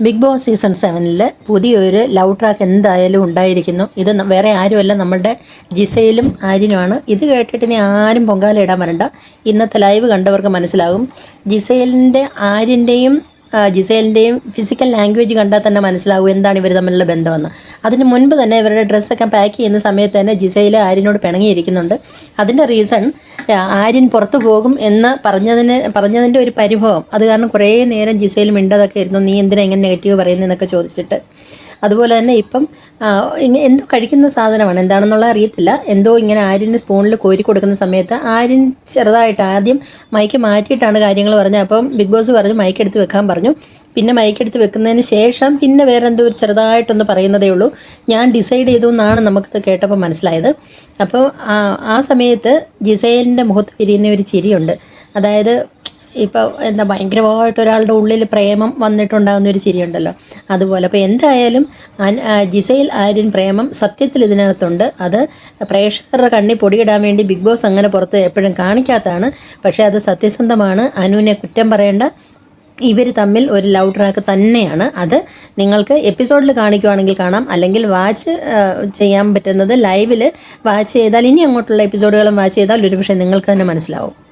Big boss season സെവനിൽ പുതിയൊരു love track എന്തായാലും ഉണ്ടായിരിക്കുന്നു. ഇത് വേറെ ആരുമല്ല നമ്മളുടെ ജിസയിലും ആര്യനുമാണ്. ഇത് കേട്ടിട്ട് ഇനി ആരും പൊങ്കാല ഇടാൻ വരണ്ട. ഇന്നത്തെ ലൈവ് കണ്ടവർക്ക് മനസ്സിലാകും. ജിസയിലിന്റെ ആര്യന്റെയും ജിസേലിന്റെയും ഫിസിക്കൽ ലാംഗ്വേജ് കണ്ടാൽ തന്നെ മനസ്സിലാവും എന്താണ് ഇവർ തമ്മിലുള്ള ബന്ധമെന്ന്. അതിന് മുൻപ് തന്നെ ഇവരുടെ ഡ്രസ്സൊക്കെ പാക്ക് ചെയ്യുന്ന സമയത്ത് തന്നെ ജിസയിൽ ആര്യനോട് പിണങ്ങിയിരിക്കുന്നുണ്ട്. അതിന്റെ റീസൺ ആര്യൻ പുറത്തു പോകും എന്ന് പറഞ്ഞതിന് പറഞ്ഞതിന്റെ ഒരു പരിഭവം. അത് കാരണം കുറേ നേരം ജിസയിൽ മിണ്ടതൊക്കെ ആയിരുന്നു. നീ എന്തിനാ ഇങ്ങനെ നെഗറ്റീവ് പറയുന്നതെന്നൊക്കെ ചോദിച്ചിട്ട്. അതുപോലെ തന്നെ ഇപ്പം എന്തോ കഴിക്കുന്ന സാധനമാണ്. എന്താണെന്നുള്ള അറിയത്തില്ല. എന്തോ ഇങ്ങനെ ആര്യന് സ്പൂണിൽ കോരി കൊടുക്കുന്ന സമയത്ത് ആര്യൻ ചെറുതായിട്ട് ആദ്യം മൈക്ക് മാറ്റിയിട്ടാണ് കാര്യങ്ങൾ പറഞ്ഞത്. അപ്പം ബിഗ് ബോസ് പറഞ്ഞു മൈക്ക് എടുത്ത് വെക്കാൻ പറഞ്ഞു. പിന്നെ മൈക്ക് എടുത്ത് വെക്കുന്നതിന് ശേഷം പിന്നെ വേറെ എന്തോ ഒരു ചെറുതായിട്ടൊന്ന് പറയുന്നതേ ഉള്ളൂ. ഞാൻ ഡിസൈഡ് ചെയ്തു എന്നാണ് നമുക്ക് കേട്ടപ്പോൾ മനസ്സിലായത്. അപ്പോൾ ആ- സമയത്ത് ജിസൈലിന്റെ മുഖത്ത് വിരിയുന്ന ഒരു ചിരിയുണ്ട്. അതായത് ഇപ്പോൾ എന്താ ഭയങ്കരമായിട്ട് ഒരാളുടെ ഉള്ളിൽ പ്രേമം വന്നിട്ടുണ്ടാകുന്ന ഒരു ചിരിയുണ്ടല്ലോ അതുപോലെ അപ്പോൾ എന്തായാലും ജിസയിൽ ആര്യൻ പ്രേമം സത്യത്തിൽ ഇതിനകത്തുണ്ട്. അത് പ്രേക്ഷകരുടെ കണ്ണി പൊടിയിടാൻ വേണ്ടി ബിഗ് ബോസ് അങ്ങനെ പുറത്ത് എപ്പോഴും കാണിക്കാത്തതാണ്. പക്ഷേ അത് സത്യസന്ധമാണ്. അനുവിനെ കുറ്റം പറയേണ്ട. ഇവർ തമ്മിൽ ഒരു ലവ് ട്രാക്ക് തന്നെയാണ്. അത് നിങ്ങൾക്ക് എപ്പിസോഡിൽ കാണിക്കുവാണെങ്കിൽ കാണാം. അല്ലെങ്കിൽ വാച്ച് ചെയ്യാൻ പറ്റുന്നത് ലൈവിൽ വാച്ച് ചെയ്താൽ ഇനി അങ്ങോട്ടുള്ള എപ്പിസോഡുകളും വാച്ച് ചെയ്താൽ ഒരുപക്ഷെ നിങ്ങൾക്ക് തന്നെ മനസ്സിലാവും.